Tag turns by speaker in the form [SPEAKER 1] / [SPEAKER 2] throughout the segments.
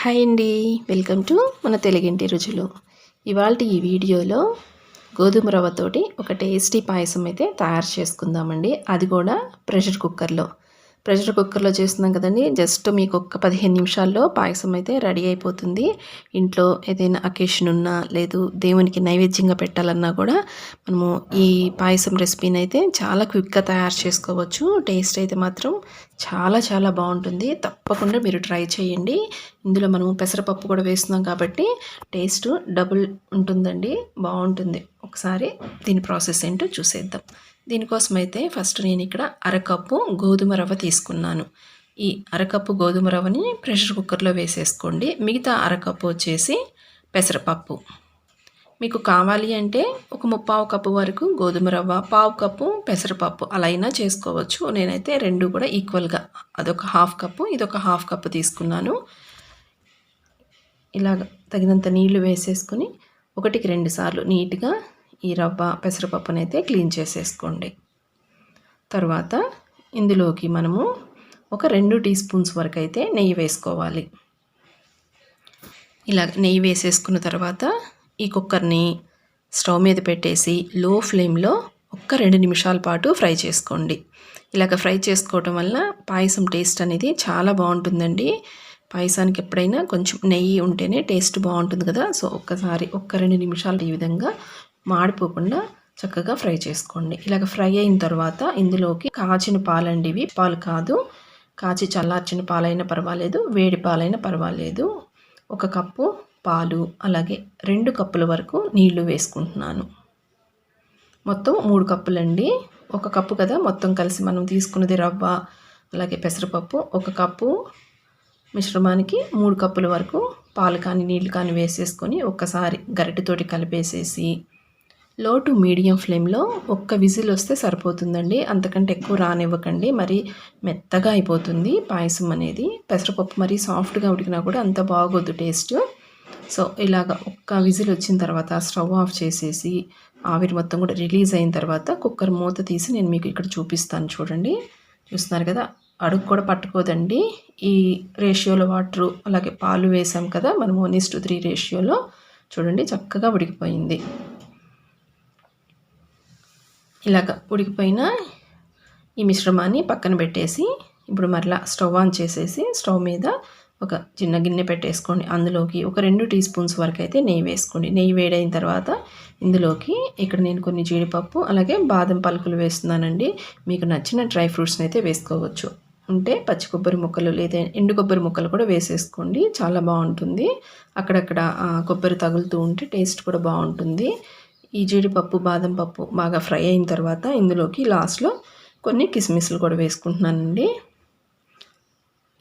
[SPEAKER 1] Hi అండి. Welcome to మన తెలుగింటి రుచులు. ఇవాళ ఈ వీడియోలో గోధుమ రవ్వతోటి ఒక టేస్టీ పాయసం అయితే తయారు చేసుకుందామండి. అది కూడా ప్రెషర్ కుక్కర్లో. ప్రెషర్ కుక్కర్లో చేస్తున్నాం కదండి. జస్ట్ మీకు ఒక్క పదిహేను నిమిషాల్లో పాయసం అయితే రెడీ అయిపోతుంది. ఇంట్లో ఏదైనా అకేషన్ ఉన్నా లేదు దేవునికి నైవేద్యంగా పెట్టాలన్నా కూడా మనము ఈ పాయసం రెసిపీని అయితే చాలా క్విక్గా తయారు చేసుకోవచ్చు. టేస్ట్ అయితే మాత్రం చాలా చాలా బాగుంటుంది. తప్పకుండా మీరు ట్రై చేయండి. ఇందులో మనము పెసరపప్పు కూడా వేస్తున్నాం కాబట్టి టేస్ట్ డబుల్ ఉంటుందండి. బాగుంటుంది. ఒకసారి దీని ప్రాసెస్ ఏంటో చూసేద్దాం. దీనికోసం అయితే ఫస్ట్ నేను ఇక్కడ అరకప్పు గోధుమ రవ్వ తీసుకున్నాను. ఈ అరకప్పు గోధుమ రవ్వని ప్రెషర్ కుక్కర్లో వేసేసుకోండి. మిగతా అరకప్పు వచ్చేసి పెసరపప్పు. మీకు కావాలి అంటే ఒక ముప్పావు కప్పు వరకు గోధుమ రవ్వ పావు కప్పు పెసరపప్పు అలా అయినా చేసుకోవచ్చు. నేనైతే రెండు కూడా ఈక్వల్గా అదొక హాఫ్ కప్పు ఇదొక హాఫ్ కప్పు తీసుకున్నాను. ఇలాగ తగినంత నీళ్ళు వేసేసుకొని ఒకటికి రెండు సార్లు నీట్గా ఈ రవ్వ పెసరపప్పునైతే క్లీన్ చేసేసుకోండి. తర్వాత ఇందులోకి మనము ఒక రెండు టీ స్పూన్స్ వరకు అయితే నెయ్యి వేసుకోవాలి. ఇలా నెయ్యి వేసేసుకున్న తర్వాత ఈ కుక్కర్ని స్టవ్ మీద పెట్టేసి లో ఫ్లేమ్లో ఒక్క రెండు నిమిషాల పాటు ఫ్రై చేసుకోండి. ఇలాగ ఫ్రై చేసుకోవటం వల్ల పాయసం టేస్ట్ అనేది చాలా బాగుంటుందండి. పాయసానికి ఎప్పుడైనా కొంచెం నెయ్యి ఉంటేనే టేస్ట్ బాగుంటుంది కదా. సో ఒక్కసారి ఒక్క రెండు నిమిషాలు ఈ విధంగా మాడిపోకుండా చక్కగా ఫ్రై చేసుకోండి. ఇలాగ ఫ్రై అయిన తర్వాత ఇందులోకి కాచిన పాలండి ఇవి పాలు కాదు. కాచి చల్లార్చిన పాలైనా పర్వాలేదు వేడి పాలైనా పర్వాలేదు. ఒక కప్పు పాలు అలాగే రెండు కప్పుల వరకు నీళ్ళు వేసుకుంటున్నాను. మొత్తం మూడు కప్పులండి. ఒక కప్పు కదా మొత్తం కలిసి మనం తీసుకున్నది రవ్వ అలాగే పెసరపప్పు. ఒక కప్పు మిశ్రమానికి మూడు కప్పుల వరకు పాలు కానీ నీళ్ళు కానీ వేసేసుకొని ఒక్కసారి గరిటెతోటి కలిపేసేసి లో టు మీడియం ఫ్లేమ్లో ఒక్క విజిల్ వస్తే సరిపోతుందండి. అంతకంటే ఎక్కువ రానివ్వకండి. మరి మెత్తగా అయిపోతుంది. పాయసం అనేది పెసరపప్పు మరి సాఫ్ట్గా ఉడికినా కూడా అంత బాగోదు టేస్ట్. సో ఇలాగ ఒక్క విజిల్ వచ్చిన తర్వాత స్టవ్ ఆఫ్ చేసేసి ఆవిరి మొత్తం కూడా రిలీజ్ అయిన తర్వాత కుక్కర్ మూత తీసి నేను మీకు ఇక్కడ చూపిస్తాను చూడండి. చూస్తున్నారు కదా? అడుగు కూడా పట్టుకోదండి. ఈ రేషియోలో వాటరు అలాగే పాలు వేసాం కదా మనం వన్ టు త్రీ రేషియోలో చూడండి చక్కగా ఉడికిపోయింది. ఇలాగ ఉడికిపోయిన ఈ మిశ్రమాన్ని పక్కన పెట్టేసి ఇప్పుడు మరలా స్టవ్ ఆన్ చేసేసి స్టవ్ మీద ఒక చిన్న గిన్నె పెట్టేసుకోండి. అందులోకి ఒక రెండు టీ స్పూన్స్ వరకు అయితే నెయ్యి వేసుకోండి. నెయ్యి వేడైన తర్వాత ఇందులోకి ఇక్కడ నేను కొన్ని జీడిపప్పు అలాగే బాదం పలుకులు వేస్తున్నానండి. మీకు నచ్చిన డ్రై ఫ్రూట్స్ని అయితే వేసుకోవచ్చు. ఉంటే పచ్చి కొబ్బరి ముక్కలు లేదా ఎండు కొబ్బరి ముక్కలు కూడా వేసేసుకోండి. చాలా బాగుంటుంది. అక్కడక్కడ కొబ్బరి తగులుతూ ఉంటే టేస్ట్ కూడా బాగుంటుంది. ఈ జీడిపప్పు బాదం పప్పు బాగా ఫ్రై అయిన తర్వాత ఇందులోకి లాస్ట్లో కొన్ని కిస్మిస్లు కూడా వేసుకుంటున్నానండి.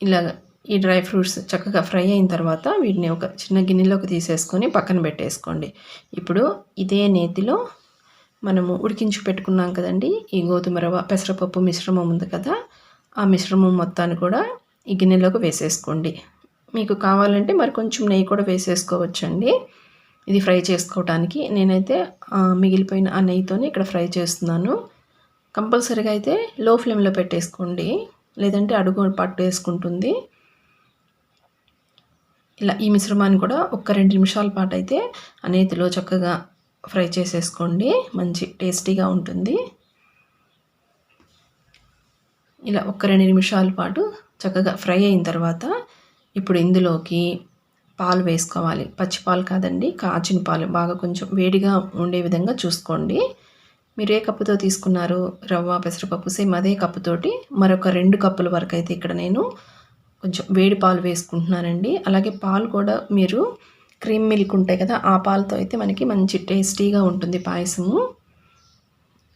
[SPEAKER 1] ఇలా ఈ డ్రై ఫ్రూట్స్ చక్కగా ఫ్రై అయిన తర్వాత వీటిని ఒక చిన్న గిన్నెలోకి తీసేసుకొని పక్కన పెట్టేసుకోండి. ఇప్పుడు ఇదే నేతిలో మనము ఉడికించి పెట్టుకున్నాం కదండి. ఈ గోధుమ రవ్వ పెసరపప్పు మిశ్రమం ఉంది కదా ఆ మిశ్రమం మొత్తాన్ని కూడా ఈ గిన్నెలోకి వేసేసుకోండి. మీకు కావాలంటే మరి కొంచెం నెయ్యి కూడా వేసేసుకోవచ్చండి. ఇది ఫ్రై చేసుకోవడానికి నేనైతే మిగిలిపోయిన ఆ నెయ్యితోనే ఇక్కడ ఫ్రై చేస్తున్నాను. కంపల్సరీగా అయితే లో ఫ్లేమ్లో పెట్టేసుకోండి. లేదంటే అడుగు పట్టు వేసుకుంటుంది. ఇలా ఈ మిశ్రమాన్ని కూడా ఒక్క రెండు నిమిషాల పాటు అయితే ఆ చక్కగా ఫ్రై చేసేసుకోండి. మంచి టేస్టీగా ఉంటుంది. ఇలా ఒక్క రెండు నిమిషాల పాటు చక్కగా ఫ్రై అయిన తర్వాత ఇప్పుడు ఇందులోకి పాలు వేసుకోవాలి. పచ్చి పాలు కాదండి కాచిన పాలు. బాగా కొంచెం వేడిగా ఉండే విధంగా చూసుకోండి. మీరు ఏ కప్పుతో తీసుకున్నారు రవ్వ పెసరపప్పు సేమ్ అదే కప్పుతోటి మరొక రెండు కప్పుల వరకు అయితే ఇక్కడ నేను కొంచెం వేడి పాలు వేసుకుంటున్నానండి. అలాగే పాలు కూడా మీరు క్రీమ్ మిల్క్ ఉంటాయి కదా ఆ పాలతో అయితే మనకి మంచి టేస్టీగా ఉంటుంది పాయసము.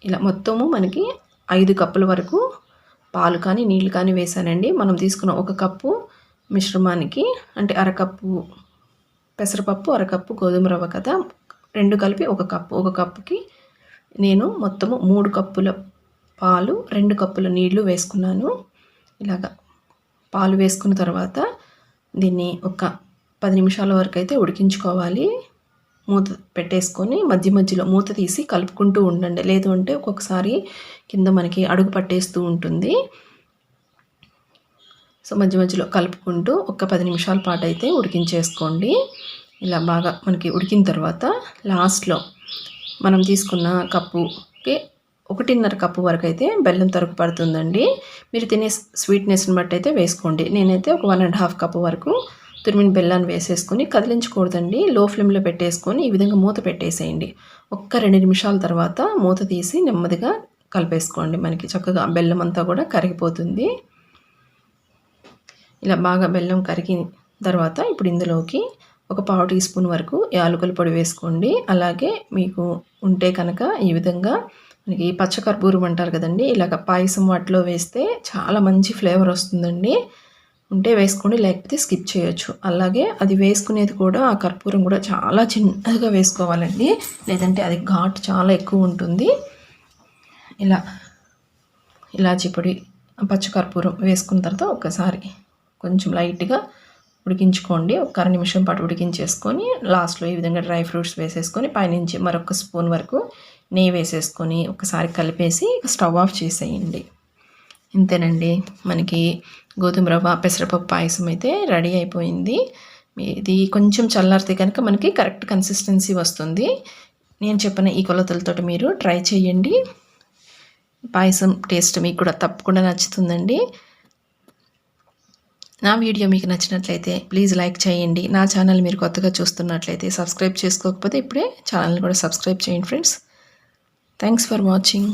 [SPEAKER 1] ఇలా మొత్తము మనకి ఐదు కప్పుల వరకు పాలు కానీ నీళ్ళు కానీ వేసానండి మనం తీసుకున్న ఒక కప్పు మిశ్రమానికి అంటే అరకప్పు పెసరపప్పు అరకప్పు గోధుమ రవ్వ కదా రెండు కలిపి ఒక కప్పు. ఒక కప్పుకి నేను మొత్తము మూడు కప్పుల పాలు రెండు కప్పుల నీళ్ళు వేసుకున్నాను. ఇలాగా పాలు వేసుకున్న తర్వాత దీన్ని ఒక పది నిమిషాల వరకు అయితే ఉడికించుకోవాలి. మూత పెట్టేసుకొని మధ్య మధ్యలో మూత తీసి కలుపుకుంటూ ఉండండి. లేదు అంటే ఒక్కొక్కసారి కింద మనకి అడుగు పట్టేస్తూ ఉంటుంది. సో మధ్య మధ్యలో కలుపుకుంటూ ఒక పది నిమిషాల పాటు అయితే ఉడికించేసుకోండి. ఇలా బాగా మనకి ఉడికిన తర్వాత లాస్ట్లో మనం తీసుకున్న కప్పుకి ఒకటిన్నర కప్పు వరకు అయితే బెల్లం తరుగు పడుతుందండి. మీరు తినే స్వీట్నెస్ని బట్టి అయితే వేసుకోండి. నేనైతే ఒక వన్ అండ్ హాఫ్ కప్పు వరకు తురిమిన బెల్లాన్ని వేసేసుకొని కదిలించకూడదండి. లో ఫ్లేమ్లో పెట్టేసుకొని ఈ విధంగా మూత పెట్టేసేయండి. ఒక్క రెండు నిమిషాల తర్వాత మూత తీసి నెమ్మదిగా కలిపేసుకోండి. మనకి చక్కగా బెల్లం అంతా కూడా కరిగిపోతుంది. ఇలా బాగా బెల్లం కరిగిన తర్వాత ఇప్పుడు ఇందులోకి ఒక పావు టీ స్పూన్ వరకు యాలకుల పొడి వేసుకోండి. అలాగే మీకు ఉంటే కనుక ఈ విధంగా మనకి పచ్చకర్పూరం అంటారు కదండి ఇలాగ పాయసం వాటిలో వేస్తే చాలా మంచి ఫ్లేవర్ వస్తుందండి. ఉంటే వేసుకోండి లేకపోతే స్కిప్ చేయొచ్చు. అలాగే అది వేసుకునేది కూడా ఆ కర్పూరం కూడా చాలా చిన్నగా వేసుకోవాలండి. లేదంటే అది ఘాట్ చాలా ఎక్కువ ఉంటుంది. ఇలా ఇలాచి పొడి పచ్చకర్పూరం వేసుకున్న తర్వాత ఒకసారి కొంచెం లైట్గా ఉడికించుకోండి. ఒక అర నిమిషం పాటు ఉడికించేసుకొని లాస్ట్లో ఈ విధంగా డ్రై ఫ్రూట్స్ వేసేసుకొని పైనుంచి మరొక స్పూన్ వరకు నెయ్యి వేసేసుకొని ఒకసారి కలిపేసి స్టవ్ ఆఫ్ చేసేయండి. ఇంతేనండి. మనకి గోధుమ రవ్వ పెసరపప్పు పాయసం అయితే రెడీ అయిపోయింది. ఇది కొంచెం చల్లారితే కనుక మనకి కరెక్ట్ కన్సిస్టెన్సీ వస్తుంది. నేను చెప్పిన ఈ కొలతలతో మీరు ట్రై చేయండి. పాయసం టేస్ట్ మీకు కూడా తప్పకుండా నచ్చుతుందండి. నా వీడియో మీకు నచ్చినట్లయితే ప్లీజ్ లైక్ చేయండి. నా ఛానల్ మీరు కొత్తగా చూస్తున్నట్లయితే సబ్స్క్రైబ్ చేసుకోకపోతే ఇప్పుడే ఛానల్ని కూడా సబ్స్క్రైబ్ చేయండి ఫ్రెండ్స్. Thanks for watching.